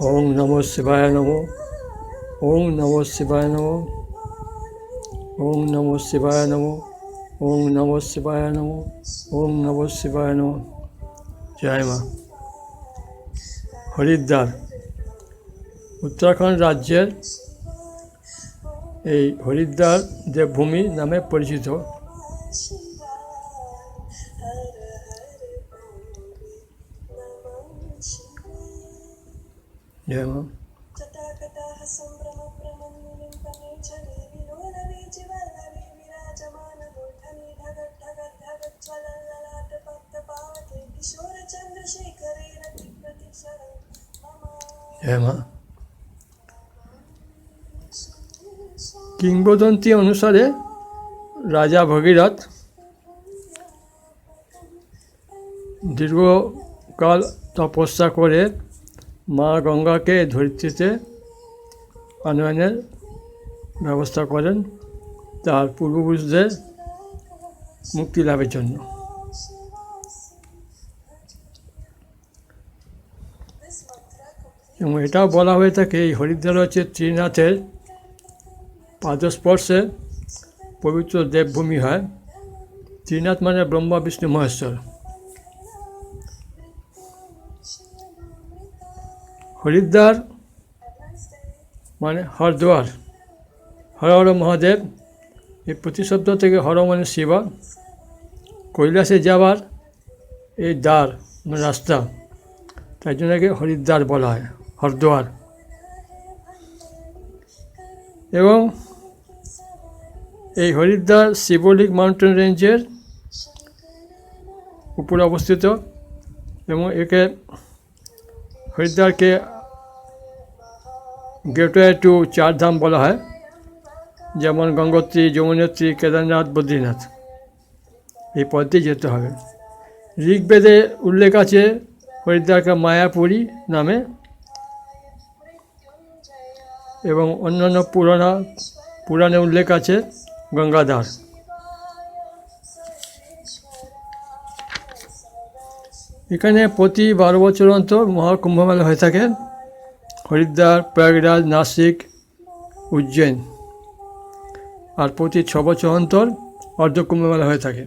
ওং নম শিবায় নম। ওং নম শিবায় নম। ওং নম শিবায় নম। ওং নম শিবায় নম। ওং নম শিবায় নম। জয় মা। হরিদ্বার। উত্তরাখণ্ড রাজ্যের এই হরিদ্বার দেবভূমি নামে পরিচিত। কিংবদন্তি অনুসারে রাজা ভগীরথ দীর্ঘকাল তপস্যা করে মা গঙ্গাকে ধরিত্রীতে আনয়নের ব্যবস্থা করেন তার পূর্বপুরুষদের মুক্তি লাভের জন্য। এবং এটাও বলা হয়ে থাকে, এই হরিদ্বার হচ্ছে ত্রিনাথের পাদস্পর্শে পবিত্র দেবভূমি হয়। ত্রিনাথ মানে ব্রহ্মা, বিষ্ণু, মহেশ্বর। হরিদ্বার মানে হরদ্বার। হর হর মহাদেব, এই প্রতিশব্দ থেকে হর মানে শিবা। কৈলাসে যাওয়ার এই দ্বার মানে রাস্তা। তাই জন্য একে হরিদ্বার বলা হয়, হরদ্বার। এবং এই হরিদ্বার শিবলিক মাউন্টেন রেঞ্জের উপরে অবস্থিত এবং একে হরিদ্বারকে গেটওয়ে টু চারধাম বলা হয়, যেমন গঙ্গোত্রী, যমুনোত্রী, কেদারনাথ, বদ্রীনাথ। এই পথ যেতে হবে। ঋগ্বেদে উল্লেখ আছে হরিদ্বারকে মায়াপুরী নামে এবং অন্যান্য পুরানা, পুরাণে উল্লেখ আছে গঙ্গাধার। এখানে প্রতি বারো বছর অন্তর মহাকুম্ভমেলা হয়ে থাকে। হরিদ্বার, প্রয়াগরাজ, নাসিক উজ্জৈন আর প্রতি ছ বছর অন্তর অর্ধকুম্ভমেলা হয়ে থাকে।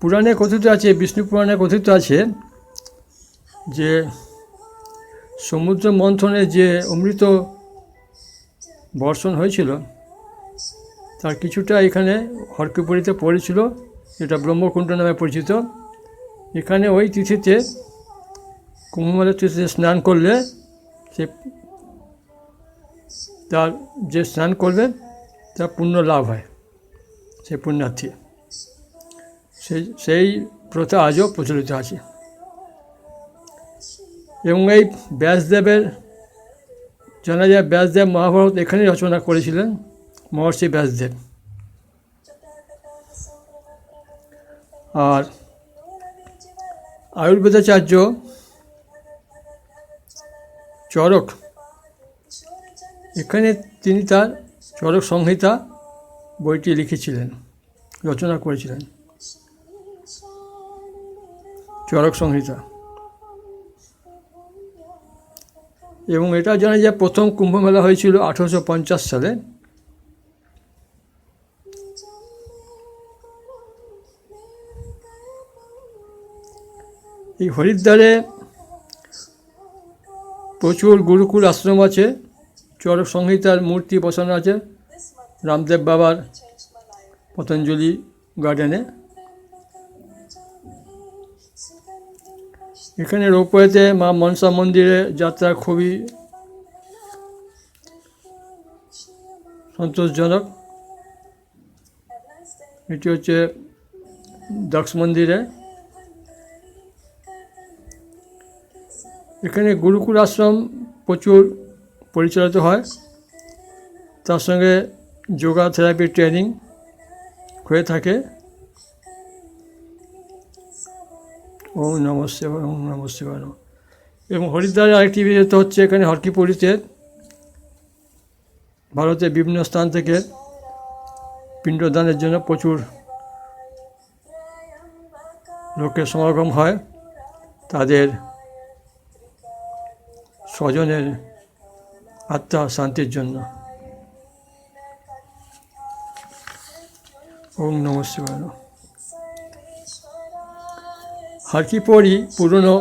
পুরাণে কথিত আছে, বিষ্ণু পুরাণে কথিত আছে যে সমুদ্র মন্থনে যে অমৃত বর্ষণ হয়েছিল, তার কিছুটা এখানে হরকিপুরীতে পড়েছিল, যেটা ব্রহ্মকুণ্ড নামে পরিচিত। এখানে ওই তিথিতে কুম্ভমেলার তিথিতে স্নান করলে সে তার যে স্নান করবে, তার পুণ্য লাভ হয় সে পুণ্যার্থী। সেই সেই প্রথা আজও প্রচলিত আছে। এবং এই ব্যাসদেবের, জানা যায় ব্যাসদেব মহাভারত এখানেই রচনা করেছিলেন, মহর্ষি ব্যাসদেব। আর আয়ুর্বেদাচার্য চরক। এখানে তিনি তার চরক সংহিতা বইটি লিখেছিলেন, রচনা করেছিলেন। চরক সংহিতা। এবং এটা জানা যায় প্রথম কুম্ভমেলা হয়েছিল আঠেরোশো পঞ্চাশ সালে। এই হরিদ্বারে প্রচুর গুরুকুল আশ্রম আছে চরক সংহিতার মূর্তি বসানো আছে, রামদেব বাবার পতঞ্জলি গার্ডেনে এখানে রোপওয়েতে মা মনসা মন্দিরে যাত্রা খুবই সন্তোষজনক। এটি হচ্ছে দক্ষ মন্দিরে। এখানে গুরুকুল আশ্রম প্রচুর পরিচালিত হয়। তার সঙ্গে যোগা থেরাপি ট্রেনিং হয়ে থাকে। ওম নম ওম নম শিবায়। এবং হরিদ্বারে আরেকটি বিশেষত হচ্ছে এখানে হরকিপুরীতে ভারতের বিভিন্ন স্থান থেকে পিণ্ডদানের জন্য প্রচুর লোকের সমাগম হয়। তাদের স্বজনের আত্মা শান্তির জন্য। ওম নম শিবায় হারকিপড়ি পুরনো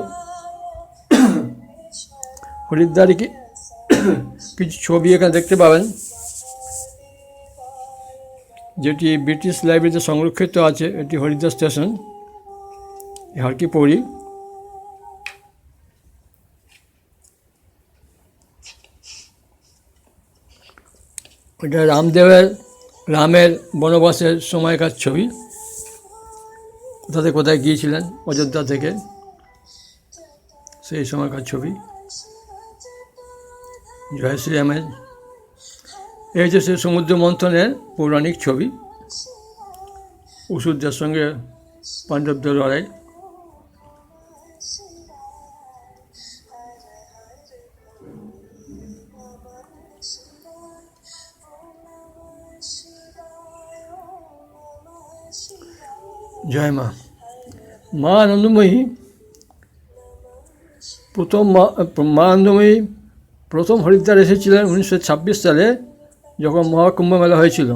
হরিদ্বারে কি কিছু ছবি এখানে দেখতে পাবেন। যেটি ব্রিটিশ লাইব্রেরিতে সংরক্ষিত আছে। এটি হরিদ্বার স্টেশন। হারকিপড়ি এটা রামদেবের, রামের বনবাসের সময়কার ছবি। কোথাতে কোথায় গিয়েছিলেন অযোধ্যা থেকে, সেই সময়কার ছবি। জয় শ্রীরামের এই হচ্ছে সে সমুদ্র মন্থনের পৌরাণিক ছবি ওষুধদের সঙ্গে পাণ্ডবদের লড়াই। জয় মা। মা আনন্দময়ী প্রথম মা আনন্দময়ী প্রথম হরিদ্বার এসেছিলেন উনিশশো ছাব্বিশ সালে, যখন মহাকুম্ভ মেলা হয়েছিল।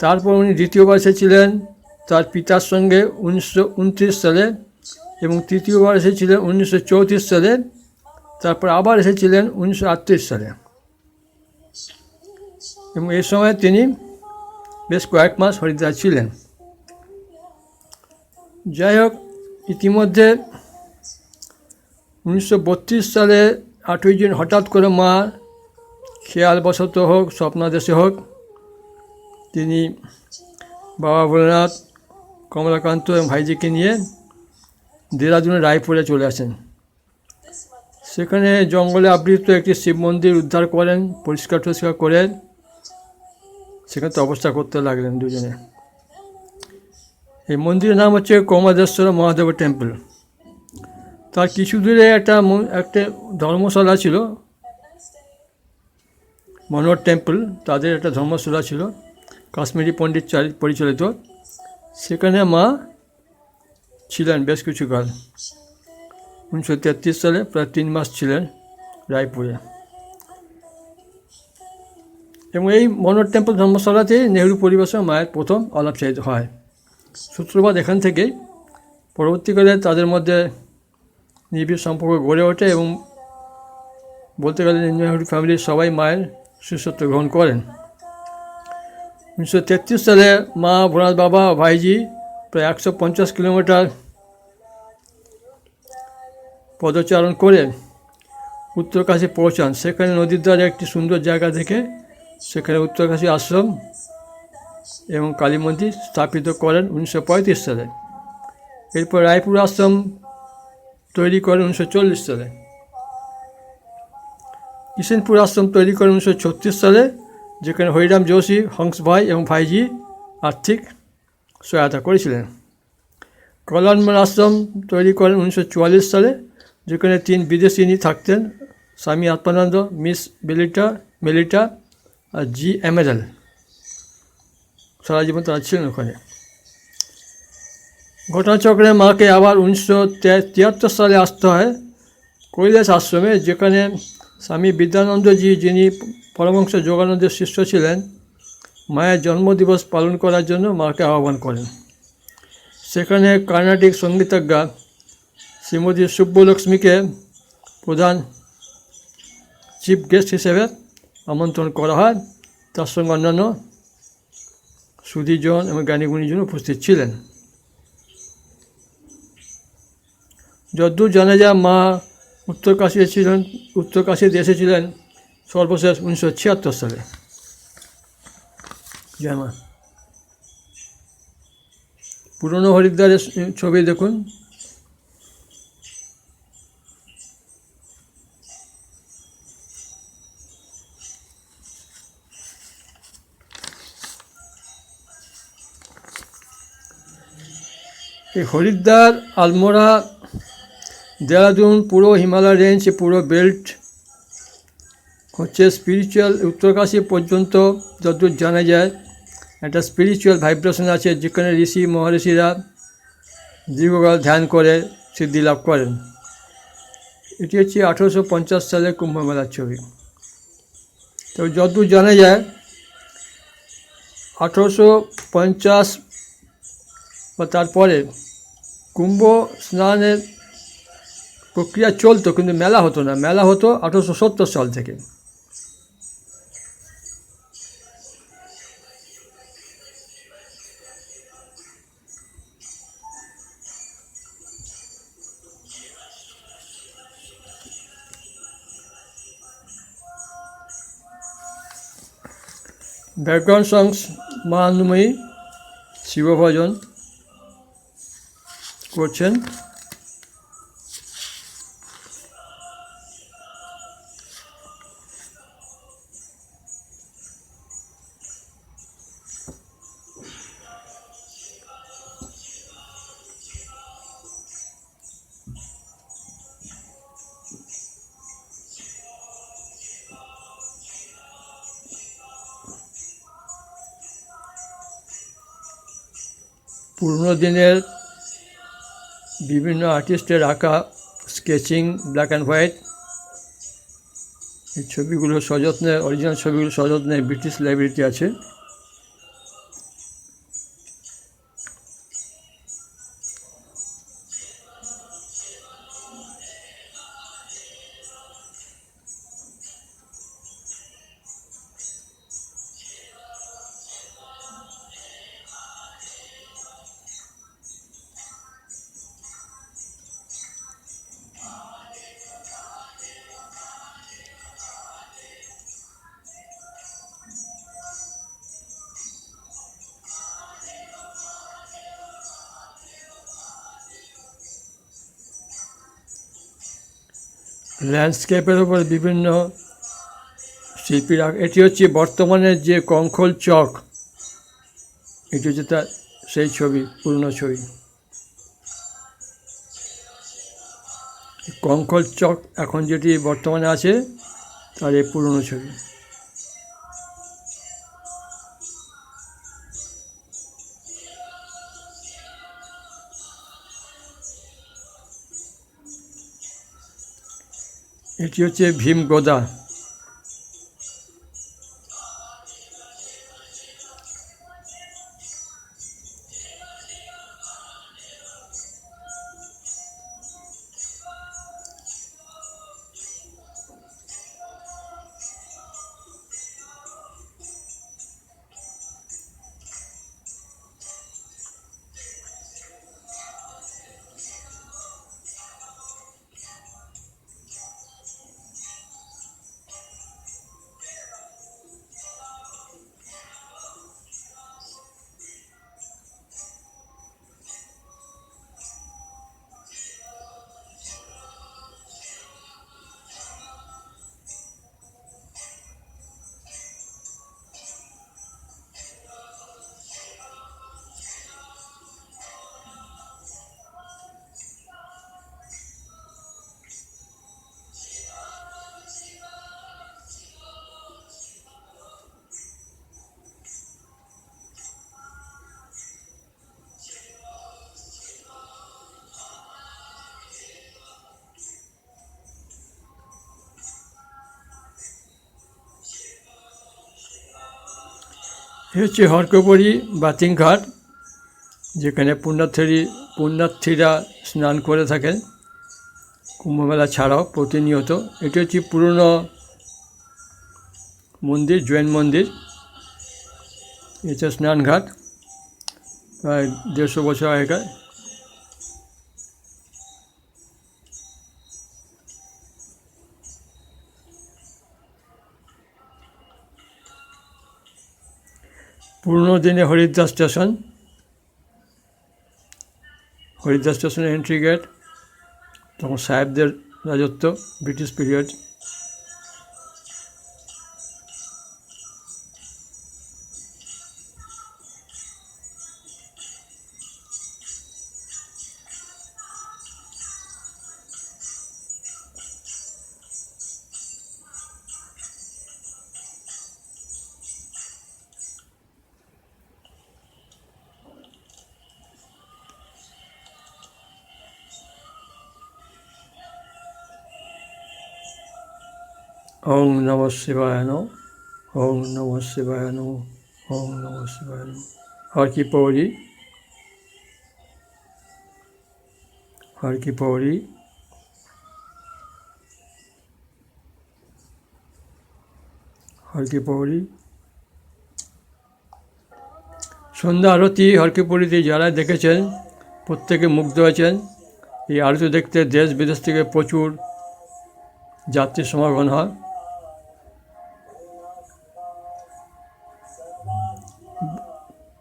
তারপর উনি দ্বিতীয়বার এসেছিলেন তার পিতার সঙ্গে উনিশশো উনত্রিশ সালে এবং তৃতীয়বার এসেছিলেন উনিশশো চৌত্রিশ সালে, তারপর আবার এসেছিলেন উনিশশো আটত্রিশ সালে। এবং এই সময় তিনি বেশ কয়েক মাস হরিদ্বার ছিলেন। যাই হোক ইতিমধ্যে উনিশশো বত্রিশ সালে আটই জুন হঠাৎ করে মা খেয়ালবশত হোক, স্বপ্নাদেশে হোক, তিনি বাবা ভোলেনাথ, কমলাকান্ত এবং ভাইজিকে নিয়ে দেরাদুনে রায়পুরে চলে আসেন। সেখানে জঙ্গলে আবৃত একটি শিব মন্দির উদ্ধার করেন পরিষ্কার টরিষ্কার করে সেখানে তপস্যা করতে লাগলেন দুজনে। এই মন্দিরের নাম হচ্ছে কমলেশ্বর মহাদেব টেম্পল তার কিছু দূরে একটা একটা ধর্মশালা ছিল, মনোহর টেম্পল তাদের একটা ধর্মশালা ছিল, কাশ্মীরি পণ্ডিত চালি- পরিচালিত। সেখানে মা ছিলেন বেশ কিছুকাল। উনিশশো তেত্রিশ সালে প্রায় তিন মাস ছিলেন রায়পুরে। এবং এই মনোহর টেম্পল ধর্মশালাতেই নেহরু পরিবেশে মায়ের প্রথম আলাপচারিত হয়। সূত্রপাত এখান থেকেই পরবর্তীকালে তাদের মধ্যে নিবিড় সম্পর্ক গড়ে ওঠে এবং বলতে গেলে নেহরু ফ্যামিলির সবাই মায়ের শিষ্যত্ব গ্রহণ করেন। উনিশশো তেত্রিশ সালে মা ভোলানাথ বাবা ভাইজি প্রায় একশো পঞ্চাশ কিলোমিটার পদচারণ করে উত্তরকাশী পৌঁছান। সেখানে নদীর ধারে একটি সুন্দর জায়গা থেকে সেখানে উত্তরকাশী আশ্রম এবং কালী মন্দির স্থাপিত করেন উনিশশো পঁয়ত্রিশ সালে। এরপর রায়পুর আশ্রম তৈরি করেন উনিশশো চল্লিশ সালে। কিষেনপুর আশ্রম তৈরি করেন উনিশশো ছত্রিশ সালে, যেখানে হরিরাম যোশী, হংস ভাই এবং ভাইজি আর্থিক সহায়তা করেছিলেন। কল্যাণমল আশ্রম তৈরি করেন উনিশশো চুয়াল্লিশ সালে, যেখানে তিন বিদেশিনী থাকতেন স্বামী আত্মানন্দ, মিস বেলিটা মেলিটা আর জি এমেরাল সারা জীবন তারা ছিলেন ওখানে। ঘটনাচক্রে মাকে আবার উনিশশো তিয়াত্তর সালে আসতে হয় কৈলাস আশ্রমে, যেখানে স্বামী বিদ্যানন্দজি, যিনি পরমংশ যোগানন্দের শিষ্য ছিলেন, মায়ের জন্মদিবস পালন করার জন্য মাকে আহ্বান করেন। সেখানে কর্ণাটিক সঙ্গীতজ্ঞা শ্রীমতী সুব্বলক্ষ্মীকে প্রধান চিফ গেস্ট হিসেবে আমন্ত্রণ করা হয়। তার সঙ্গে অন্যান্য সুধীজন এবং জ্ঞানীগুণীজন উপস্থিত ছিলেন। যদ্দূর জানা যায়, মা উত্তরকাশী ছিলেন দেশে ছিলেন সর্বশেষ উনিশশো ছিয়াত্তর সালে। জয় মা। পুরনো হরিদ্বারের ছবি দেখুন। এই হরিদ্বার, আলমোড়া, দেরাদুন পুরো হিমালয় রেঞ্জ পুরো বেল্ট হচ্ছে স্পিরিচুয়াল উত্তরকাশী পর্যন্ত যতদূর জানা যায়। একটা স্পিরিচুয়াল ভাইব্রেশন আছে, যেখানে ঋষি, মহর্ষিরা দীর্ঘকাল ধ্যান করে, সিদ্ধি লাভ করেন। এটি হচ্ছে আঠেরোশো পঞ্চাশ সালের কুম্ভ মেলার ছবি। তো যতদূর জানা যায়, আঠেরোশো পঞ্চাশ বা তারপরে কুম্ভ স্নানের প্রক্রিয়া চলতো, কিন্তু মেলা হতো না। মেলা হতো আঠেরোশো সত্তর সাল থেকে। ব্যাকগ্রাউন্ড সংস মা আনন্দময়ী শিবভজন করছেন পুরনো দিনের বিভিন্ন আর্টিস্টের আঁকা স্কেচিং ব্ল্যাক অ্যান্ড হোয়াইট এই ছবিগুলো সযত্নে অরিজিনাল ছবিগুলো সযত্নে ব্রিটিশ লাইব্রেরিতে আছে। ল্যান্ডস্কেপের উপর বিভিন্ন শিল্পীরা এটি হচ্ছে বর্তমানে যে কঙ্কল চক। এটি হচ্ছে তার সেই ছবি, পুরনো ছবি। কঙ্কল চক এখন যেটি বর্তমানে আছে, তার এই পুরনো ছবি। এটি হচ্ছে ভীম গোদা হচ্ছে হরকপরি বাতিংঘাট, যেখানে পুণ্যার্থী পুণ্যার্থীরা স্নান করে থাকেন। কুম্ভমেলা ছাড়াও প্রতিনিয়ত। এটি হচ্ছে পুরনো মন্দির, জৈন মন্দির। এটা স্নানঘাট, প্রায় দেড়শো বছর আগেকার। পুরনো দিনে হরিদ্বার স্টেশন। হরিদ্বার স্টেশনের এন্ট্রি গেট তখন সাহেবদের রাজত্ব ব্রিটিশ পিরিয়ড শিবায় নম ওং নম শিবায় নম ওং নম শিবায় নম। হর কি পৌরি? হর কি পৌরি? হর কি পৌরি? সন্ধ্যা আরতি হরকিপুরীতে যারা দেখেছেন, প্রত্যেকে মুগ্ধ হয়েছেন এই আরতি দেখতে দেশ বিদেশ থেকে প্রচুর যাত্রীর সমাগম হয়।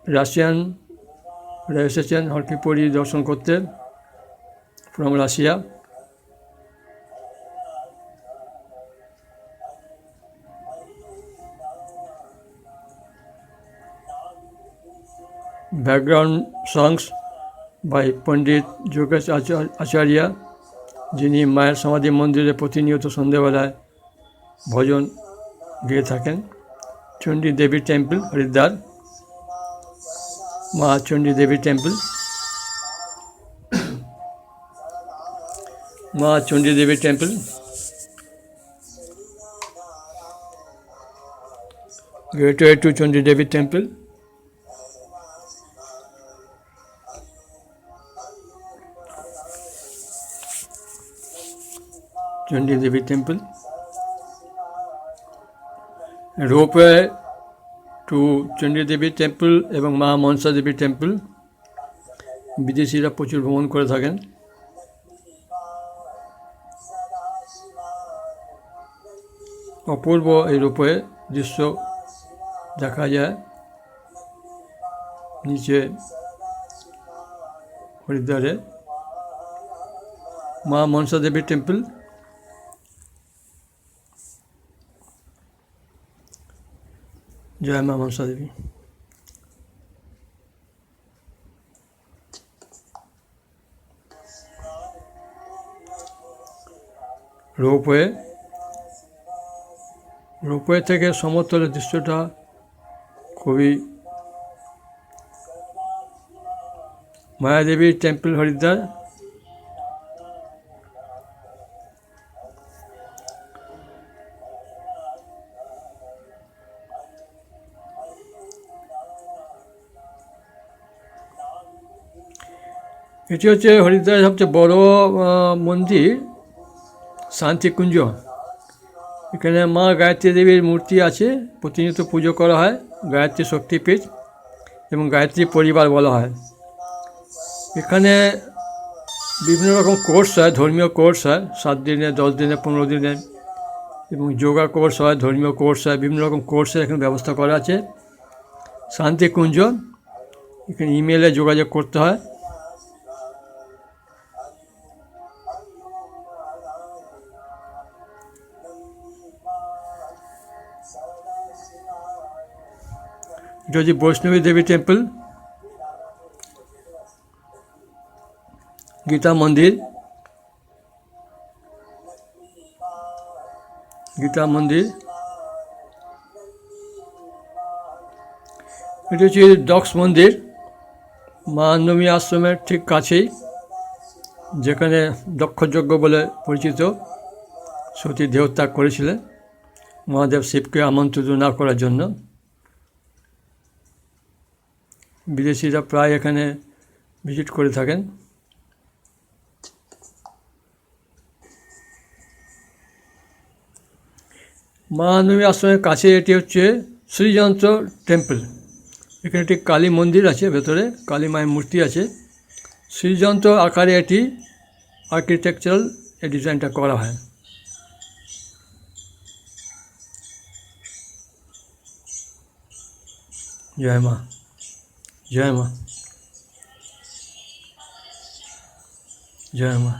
রাশিয়ানরা এসেছেন হরকিপুরী দর্শন করতে from Russia. Background songs by Pandit Yogesh আচার- আচার্য, যিনি মায়ের সমাধি মন্দিরে প্রতিনিয়ত সন্ধ্যেবেলায় ভজন গেয়ে থাকেন। Chandi Devi temple Haridwar. Maa Chandi Devi temple Maa Chandi Devi temple gateway to Chandi Devi temple Chandi Devi temple ropeway to Chandi Devi temple এবং মা মনসা দেবী টেম্পল বিদেশিরা প্রচুর ভ্রমণ করে থাকেন। অপূর্ব এই রূপে দৃশ্য দেখা যায়। নিচে হরিদ্বারে মা মনসা দেবী টেম্পল জয় মা মনসা দেবী রোপওয়ে রোপওয়ে থেকে সমতলের দৃশ্যটা খুবই মায়াদেবী টেম্পল হরিদ্বার এটি হচ্ছে হরিদ্বারের সবচেয়ে বড় মন্দির, শান্তিকুঞ্জ। এখানে মা গায়ত্রী দেবীর মূর্তি আছে, প্রতিনিয়ত পুজো করা হয়, গায়ত্রী শক্তিপীঠ এবং গায়ত্রী পরিবার বলা হয়। এখানে বিভিন্ন রকম কোর্স হয়, ধর্মীয় কোর্স হয়, সাত দিনে, দশ দিনে, পনেরো দিনে এবং যোগা কোর্স হয়, ধর্মীয় কোর্স হয়, বিভিন্ন রকম কোর্সের এখানে ব্যবস্থা করা আছে। শান্তিকুঞ্জ, এখানে ইমেলে যোগাযোগ করতে হয়। এটা হচ্ছে বৈষ্ণবী দেবী টেম্পল গীতা মন্দির গীতা মন্দির এটা হচ্ছে ডক্স মন্দির মা আন্নমী আশ্রমের ঠিক কাছেই যেখানে দক্ষযজ্ঞ বলে পরিচিত সতী দেহত্যাগ করেছিলেন মহাদেব শিবকে আমন্ত্রিত না করার জন্য বিদেশিরা প্রায় এখানে ভিজিট করে থাকেন। মহানবী আশ্রমের কাছে এটি হচ্ছে শ্রীযন্ত্র টেম্পল। এখানে একটি কালী মন্দির আছে, ভেতরে কালী মায়ের মূর্তি আছে। শ্রীযন্ত্র আকারে এটি আর্কিটেকচারাল এই ডিজাইনটা করা হয়। জয় মা। জয় মা জয় মা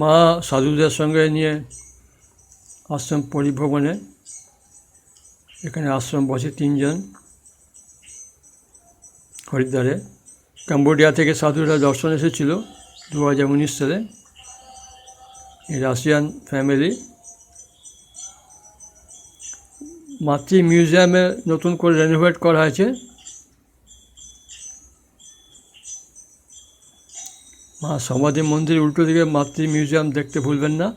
মা সাধুদের সঙ্গে নিয়ে আশ্রম পরিভ্রমণে, এখানে আশ্রম বসে তিনজন হরিদ্বারে। কাম্বোডিয়া থেকে সাধুরা দর্শন এসেছিল দু হাজার উনিশ সালে। রাশিয়ান ফ্যামিলি মাতৃ মিউজিয়ামে নতুন করে রেনোভেট করা হয়েছে। মা সমাধি মন্দির উল্টো দিকে মাতৃ মিউজিয়াম দেখতে ভুলবেন না।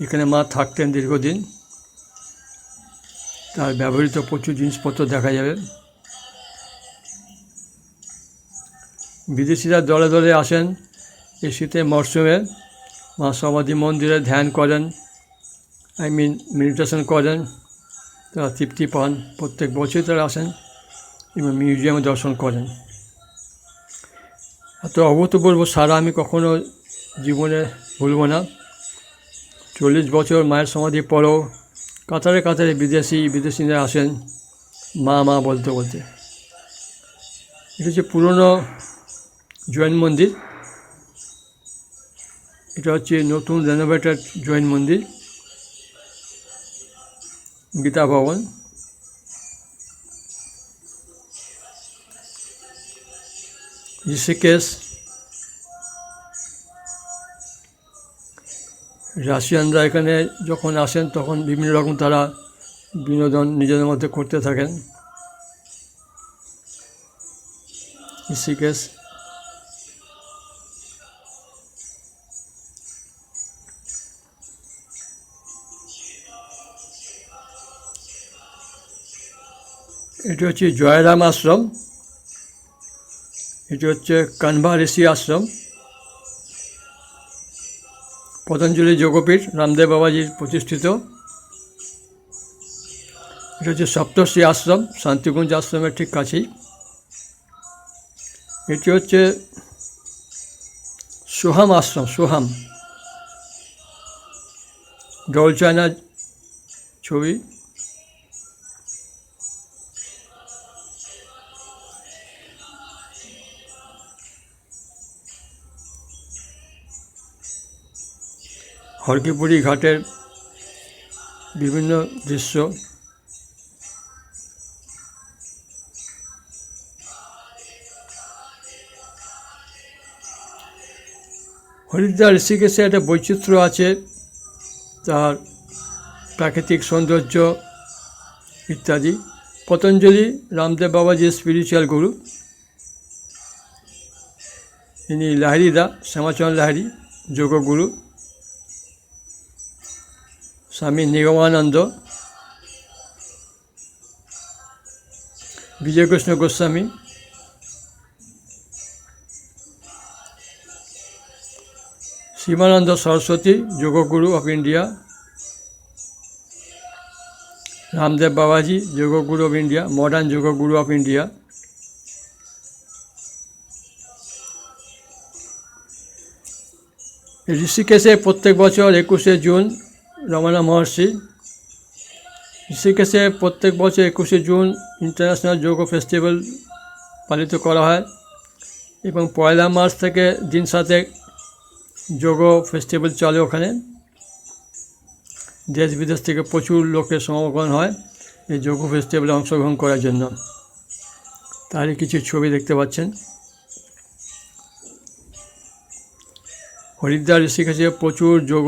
এখানে মা থাকতেন দীর্ঘদিন। তার ব্যবহৃত প্রচুর জিনিসপত্র দেখা যাবে। বিদেশিরা দলে দলে আসেন এই শীতের মরশুমে। মা সমাধি মন্দিরে ধ্যান করেন। আই মিন মেডিটেশন করেন, তারা তৃপ্তি পান, প্রত্যেক বছরই তারা আসেন, এবং মিউজিয়ামে দর্শন করেন। এত অভূতপূর্ব সারা আমি কখনো জীবনে ভুলব না। চল্লিশ বছর মায়ের সমাধি পরেও কাতারে কাতারে বিদেশি, বিদেশিরা আসেন, মা মা বলতে বলতে। এটা হচ্ছে পুরনো জৈন মন্দির। এটা হচ্ছে নতুন রেনোভেটেড জৈন মন্দির। গীতা ভবন। ঋষিকেশ। রাশিয়ানরা এখানে যখন আসেন, তখন বিভিন্ন রকম তারা বিনোদন নিজেদের মধ্যে করতে থাকেন। ঋষিকেশ। এটি হচ্ছে জয়রাম আশ্রম। এটি হচ্ছে কানভা ঋষি আশ্রম। পতঞ্জলি যোগপীঠ রামদেব বাবাজির প্রতিষ্ঠিত। এটা হচ্ছে সপ্তর্ষি আশ্রম, শান্তিকুঞ্জ আশ্রমের ঠিক কাছেই। এটি হচ্ছে সোহাম আশ্রম, সোহাম। ডল চায়না ছবি। হরকিপুরি ঘাটের বিভিন্ন দৃশ্য। হরিদ্বার ঋষিকেশে একটা বৈচিত্র্য আছে, তার প্রাকৃতিক সৌন্দর্য ইত্যাদি। পতঞ্জলি রামদেব বাবাজির স্পিরিচুয়াল গুরু ইনি লাহিরিদা শ্যামাচরণ লাহিরি যোগগুরু। স্বামী নিগমানন্দ, বিজয়কৃষ্ণ গোস্বামী শিবানন্দ সরস্বতী, যোগগুরু অফ ইন্ডিয়া, রামদেব বাবাজি, যোগগুরু অফ ইন্ডিয়া, মডার্ন যোগগুরু অফ ইন্ডিয়া, ঋষিকেশে প্রত্যেক বছর একুশে জুন রমনা মহর্ষি। ঋষিকেশে প্রত্যেক বছর একুশে জুন ইন্টারন্যাশনাল যোগ ফেস্টিভ্যাল পালিত করা হয় এবং পয়লা মার্চ থেকে দিন সাথে যোগ ফেস্টিভ্যাল চলে ওখানে। দেশ বিদেশ থেকে প্রচুর লোকের সমাগম হয় এই যোগ ফেস্টিভ্যালে অংশগ্রহণ করার জন্য। তারই কিছু ছবি দেখতে পাচ্ছেন। হরিদ্বার ঋষিকেশে প্রচুর যোগ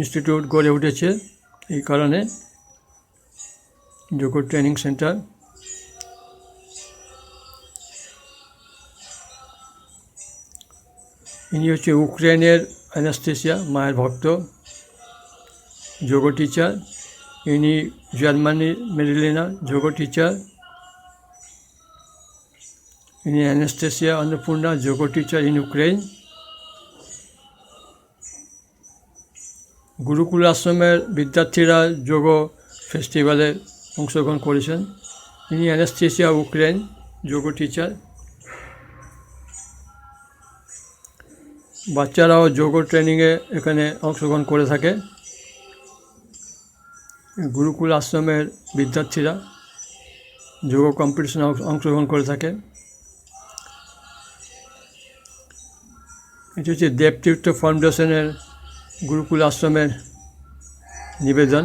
ইনস্টিটিউট গড়ে উঠেছে এই কারণে। যোগ ট্রেনিং সেন্টার ইনি হচ্ছে ইউক্রেনের অ্যানাস্টেসিয়া মায়ের ভক্ত, যোগ টিচার ইনি জার্মানির মেরিলিনা, যোগ টিচার ইনি অ্যানাস্টেসিয়া অন্নপূর্ণা, যোগ টিচার ইন ইউক্রেন গুরুকুল আশ্রমের বিদ্যার্থীরা যোগ ফেস্টিভ্যালে অংশগ্রহণ করেছেন ইনি অ্যানাস্টেসিয়া ইউক্রেন যোগ টিচার বাচ্চারাও যোগ ট্রেনিংয়ে এখানে অংশগ্রহণ করে থাকে। গুরুকুল আশ্রমের বিদ্যার্থীরা যোগ কম্পিটিশনে অংশগ্রহণ করে থাকে। এটি হচ্ছে দেবতীর্থ ফাউন্ডেশনের গুরুকুল আশ্রমের নিবেদন।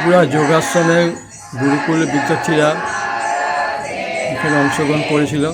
ত্রিপুরা যোগাশ্রমের গুরুকুল বিদ্যার্থীরা এখানে অংশগ্রহণ করেছিল।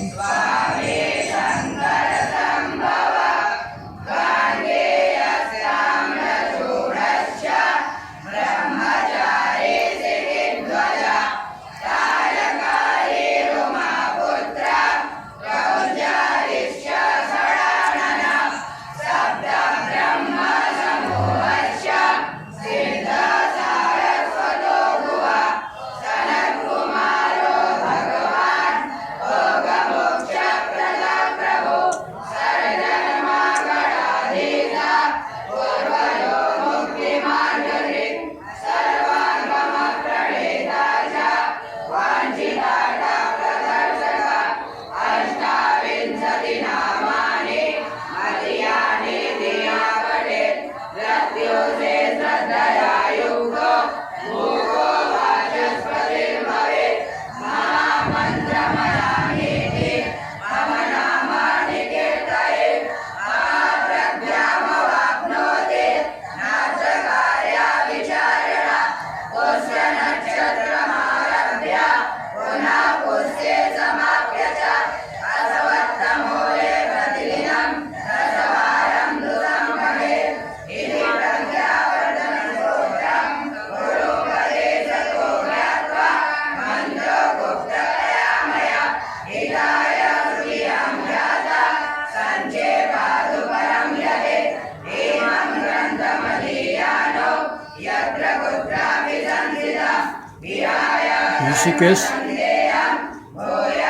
ঋষিকেশ,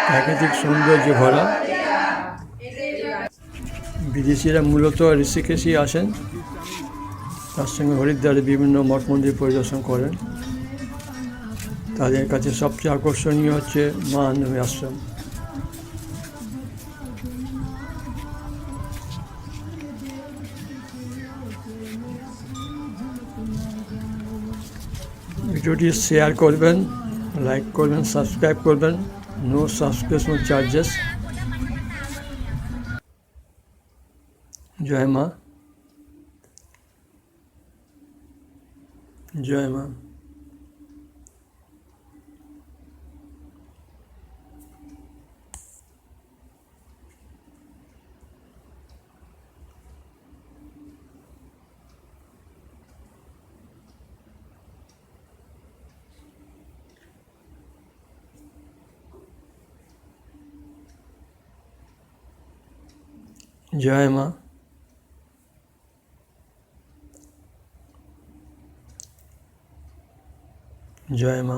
প্রাকৃতিক সৌন্দর্য ভরা। বিদেশিরা মূলত ঋষিকেশই আসেন। তার সঙ্গে হরিদ্বারে বিভিন্ন মঠ মন্দির পরিদর্শন করেন। তাদের কাছে সবচেয়ে আকর্ষণীয় হচ্ছে মা আন্নমী আশ্রম। ভিডিওটি শেয়ার করবেন। লাইক করবেন সাবস্ক্রাইব করবেন নো সাবস্ক্রিপশন চার্জেস জয় মা জয় মা জয় মা জয় মা